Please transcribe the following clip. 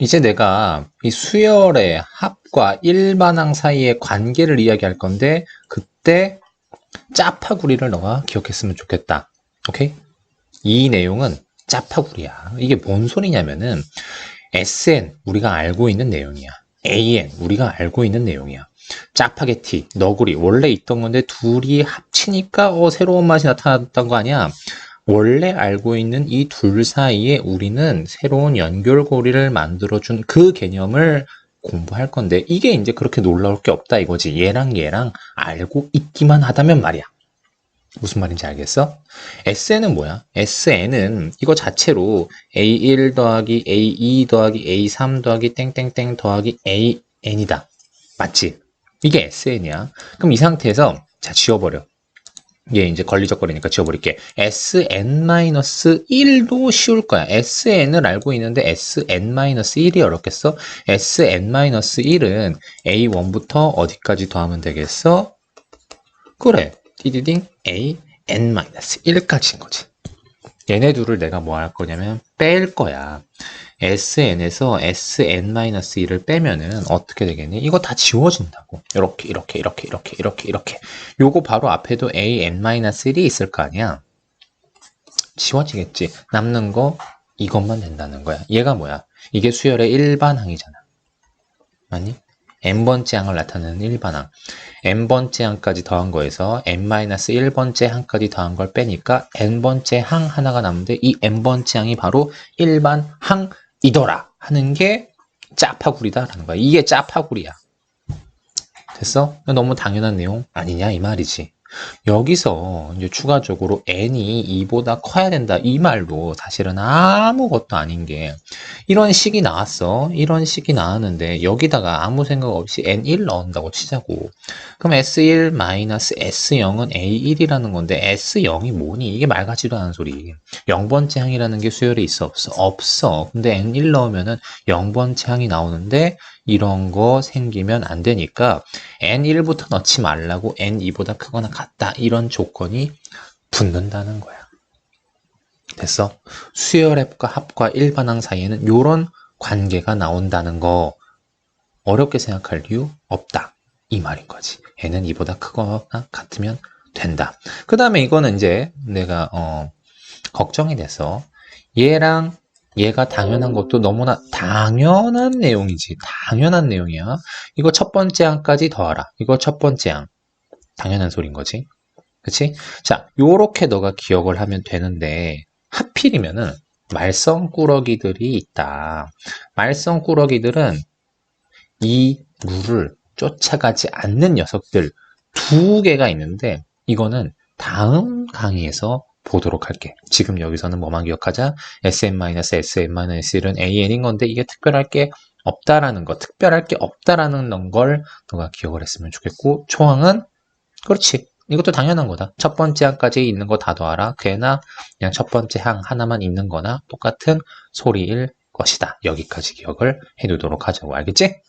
이제 내가 이 수열의 합과 일반항 사이의 관계를 이야기할 건데 그때 짜파구리를 너가 기억했으면 좋겠다. 오케이? 이 내용은 짜파구리야. 이게 뭔 소리냐면은 SN 우리가 알고 있는 내용이야. AN 우리가 알고 있는 내용이야. 짜파게티, 너구리 원래 있던 건데 둘이 합치니까 어 새로운 맛이 나타났던 거 아니야? 원래 알고 있는 이 둘 사이에 우리는 새로운 연결고리를 만들어준 그 개념을 공부할 건데 이게 이제 그렇게 놀라울 게 없다 이거지. 얘랑 얘랑 알고 있기만 하다면 말이야. 무슨 말인지 알겠어? SN은 뭐야? SN은 이거 자체로 A1 더하기 A2 더하기 A3 더하기 땡땡땡 더하기 AN이다. 맞지? 이게 SN이야. 그럼 이 상태에서 자 지워버려. 얘 이제 걸리적거리니까 지워버릴게. SN-1도 쉬울 거야. SN을 알고 있는데 SN-1이 어렵겠어? SN-1은 A1부터 어디까지 더하면 되겠어? 그래. 띠디딩 AN-1까지인 거지. 얘네 둘을 내가 뭐 할 거냐면 뺄 거야. SN에서 SN-1을 빼면은 어떻게 되겠니? 이거 다 지워진다고. 이렇게, 이렇게, 이렇게, 이렇게, 이렇게, 이렇게. 요거 바로 앞에도 AN-1이 있을 거 아니야? 지워지겠지. 남는 거 이것만 된다는 거야. 얘가 뭐야? 이게 수열의 일반항이잖아. 아니? N번째 항을 나타내는 일반항. n번째 항까지 더한 거에서 n-1번째 항까지 더한 걸 빼니까 n번째 항 하나가 남는데 이 n번째 항이 바로 일반 항이더라 하는 게 짜파구리다라는 거야. 이게 짜파구리야. 됐어? 너무 당연한 내용 아니냐 이 말이지. 여기서 이제 추가적으로 n이 2보다 커야 된다. 이 말도 사실은 아무것도 아닌 게 이런 식이 나왔어. 이런 식이 나왔는데 여기다가 아무 생각 없이 n1 넣는다고 치자고. 그럼 s1 s0은 a1이라는 건데 s0이 뭐니? 이게 말 같지도 않은 소리. 0번째 항이라는 게 수열에 있어 없어. 없어. 근데 n1 넣으면은 0번째 항이 나오는데 이런 거 생기면 안 되니까 n1부터 넣지 말라고 n2보다 크거나 같다 이런 조건이 붙는다는 거야. 됐어? 수열합과 합과 일반항 사이에는 이런 관계가 나온다는 거 어렵게 생각할 이유 없다. 이 말인 거지. n은 2보다 크거나 같으면 된다. 그 다음에 이거는 이제 내가 어, 걱정이 돼서 얘랑 얘가 당연한 것도 너무나 당연한 내용이지. 당연한 내용이야. 이거 첫 번째 항까지 더하라. 이거 첫 번째 항. 당연한 소린 거지. 그치? 자, 요렇게 너가 기억을 하면 되는데, 하필이면은 말썽꾸러기들이 있다. 말썽꾸러기들은 이 룰을 쫓아가지 않는 녀석들 두 개가 있는데, 이거는 다음 강의에서 보도록 할게. 지금 여기서는 뭐만 기억하자? sn-sn-1은 an인 건데 이게 특별할 게 없다라는 거, 특별할 게 없다라는 걸 너가 기억을 했으면 좋겠고 초항은 그렇지. 이것도 당연한 거다. 첫 번째 항까지 있는 거 다 더하라. 꽤나 그냥 첫 번째 항 하나만 있는 거나 똑같은 소리일 것이다. 여기까지 기억을 해두도록 하자고. 알겠지?